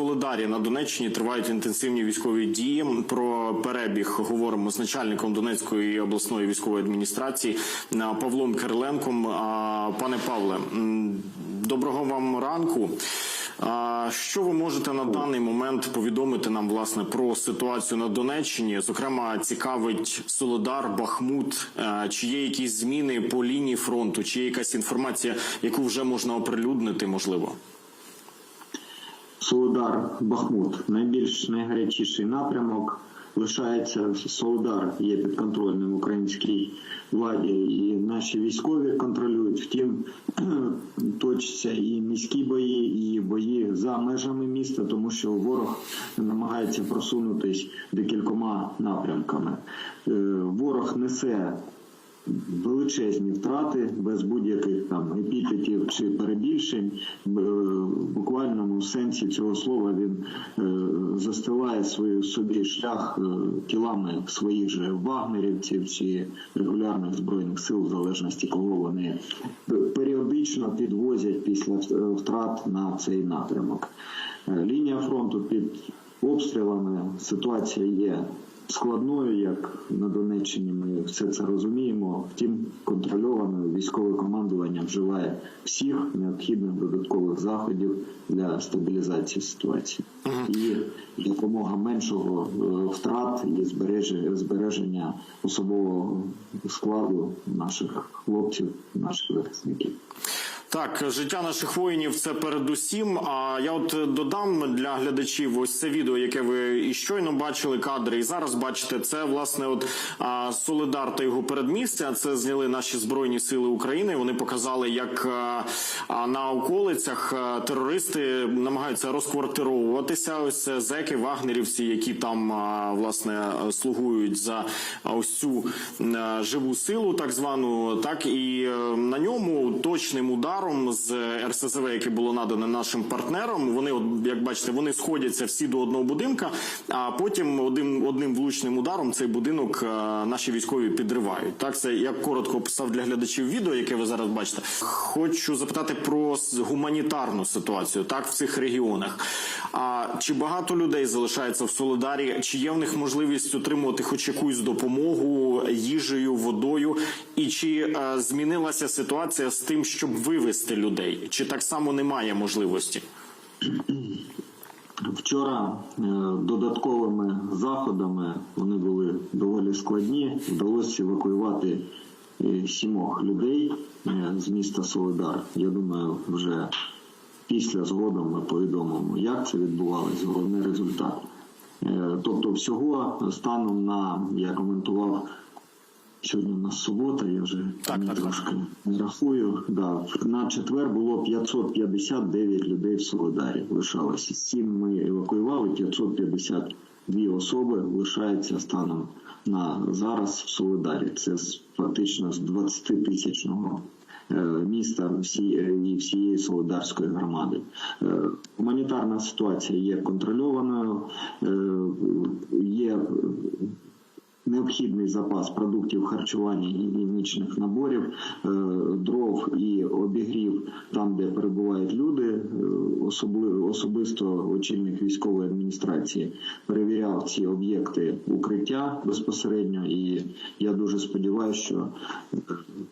Солидарі на Донеччині тривають інтенсивні військові дії. Про перебіг говоримо з начальником Донецької обласної військової адміністрації е, Павлом Кириленком. Пане Павле, доброго вам ранку. Що ви можете на даний момент повідомити нам власне про ситуацію на Донеччині? Зокрема, цікавить Солодар, Бахмут. Е, Чи є якісь зміни по лінії фронту? Чи є якась інформація, яку вже можна оприлюднити? Можливо, Солодар Бахмут найбільш найгарячіший напрямок. Лишається Солодар є підконтрольним українській владі, і наші військові контролюють. Втім, точаться і міські бої, і бої за межами міста, тому що ворог намагається просунутись декількома напрямками. Е, Ворог несе величезні втрати без будь-яких там епітетів чи перебільшень. В буквальному сенсі цього слова він е, застилає свою собі шлях е, тілами своїх же вагнерівців чи регулярних збройних сил, в залежності кого вони періодично підвозять після е, втрат на цей напрямок. Е, Лінія фронту під обстрілами ситуація є складною, як на Донеччині. Ми все це розуміємо. Втім, контрольованою військове командування вживає всіх необхідних додаткових заходів для стабілізації ситуації і якомога меншого е, втрат і збереження особового складу наших хлопців, наших захисників. Так, життя наших воїнів це передусім. А я от додам для глядачів ось це відео, яке ви і щойно бачили кадри, і зараз бачите. Це власне от Солидар та його передмістя. Це зняли наші збройні сили України. Вони показали, як на околицях терористи намагаються розквартировуватися. Ось зеки, вагнерівці, які там власне слугують за ось цю живу силу, так звану, так і е, на ньому точним ударом з РСЗВ, яке було надане нашим партнерам. Вони, як бачите, вони сходяться всі до одного будинка. А потім одним одним влучним ударом цей будинок е, наші військові підривають. Так, це я коротко описав для глядачів відео, яке ви зараз бачите. Хочу запитати про гуманітарну ситуацію, так в цих регіонах. А чи багато людей залишається в Солидарі? Чи є в них можливість отримувати хоч якусь допомогу їжею, водою? І чи е, змінилася ситуація з тим, щоб вивезти людей? Чи так само немає можливості? Вчора е, додатковими заходами вони були доволі складні. Вдалося евакуювати е, сімох людей е, з міста Солидар. Я думаю, вже після згодом ми повідомимо, як це відбувалося, головний результат. Е, Тобто, всього станом на я коментував. Сьогодні у нас субота, я вже Так, так, так. трошки не рахую. Да. На четвер було 559 людей в Солидарі. Лишалося. Цим ми евакуювали 552 особи лишаються станом на зараз в Солидарі. Це з- фактично з 20 тисячного е, міста всі- е, і всієї Солидарської громади. Е, Гуманітарна ситуація є контрольованою, є необхідний запас продуктів харчування і гігієнічних наборів, е, дров і обігрів там, де перебувають люди. Е, особисто очільник військової адміністрації перевіряв ці об'єкти укриття безпосередньо, і я дуже сподіваюся, що е,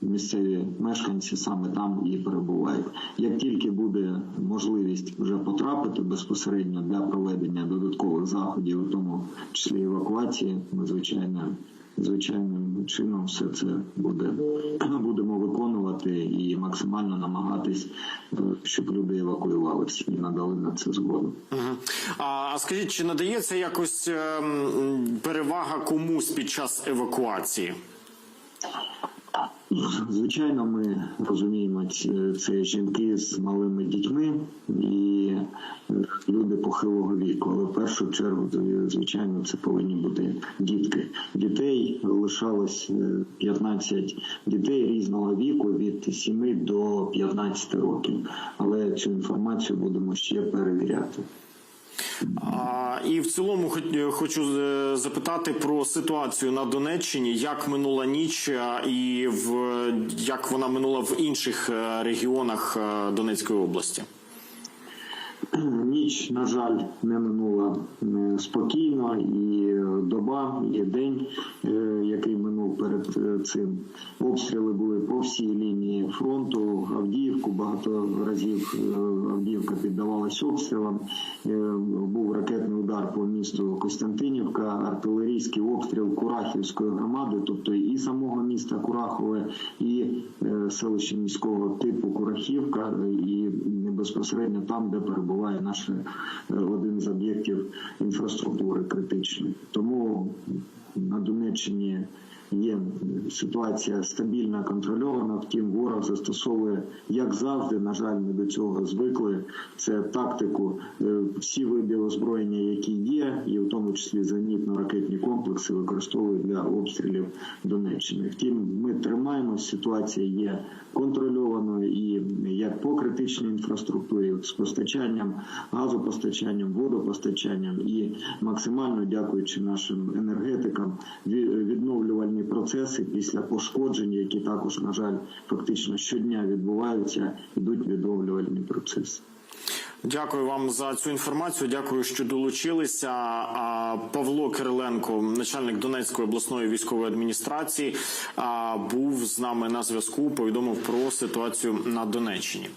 місцеві мешканці саме там і перебувають. Як тільки буде можливість вже потрапити безпосередньо для проведення додаткових заходів, у тому числі евакуації, ми звичайно. Звичайним чином все це буде будемо виконувати і максимально намагатись, е, щоб люди евакуювалися і надали на це згоду. А скажіть, чи надається якось ем, перевага комусь під час евакуації? Звичайно, ми розуміємо, це жінки з малими дітьми і е, люди похилого віку. Але в першу чергу, звичайно, це повинні бути дітки. Дітей лишалось е, 15 дітей різного віку від 7 до 15 років. Але цю інформацію будемо ще перевіряти. І в цілому хоч- хочу е, запитати про ситуацію на Донеччині, як минула ніч і в як вона минула в інших е, регіонах е, Донецької області. Ніч, на жаль, не минула спокійно, і доба, і день, який минув перед е, цим. Обстріли були по всій лінії фронту. Авдіївку багато разів е, Авдіївка піддавалась обстрілам. Е, Був ракетний удар по місту Костянтинівка, артилерійський обстріл Курахівської громади, тобто і самого міста Курахове, і селище міського типу Курахівка, і безпосередньо там, де перебуває наш один з об'єктів інфраструктури критичної. Тому на Донеччині є ситуація стабільна, контрольована. Втім, ворог застосовує, як завжди, на жаль, ми до цього звикли. Це тактику. Е, Всі види озброєння, які є, і в тому числі зенітно-ракетні комплекси, використовують для обстрілів Донеччини. Втім, ми тримаємося, ситуація є контрольованою і як по критичній інфраструктурі з постачанням, газопостачанням, водопостачанням і максимально дякуючи нашим енергетикам, ві- відновлювальні процеси після пошкоджень, які також, на жаль, фактично щодня відбуваються, йдуть відновлювальні процеси. Дякую вам за цю інформацію. Дякую, що долучилися. Павло Кириленко, начальник Донецької обласної військової адміністрації, був з нами на зв'язку. Повідомив про ситуацію на Донеччині.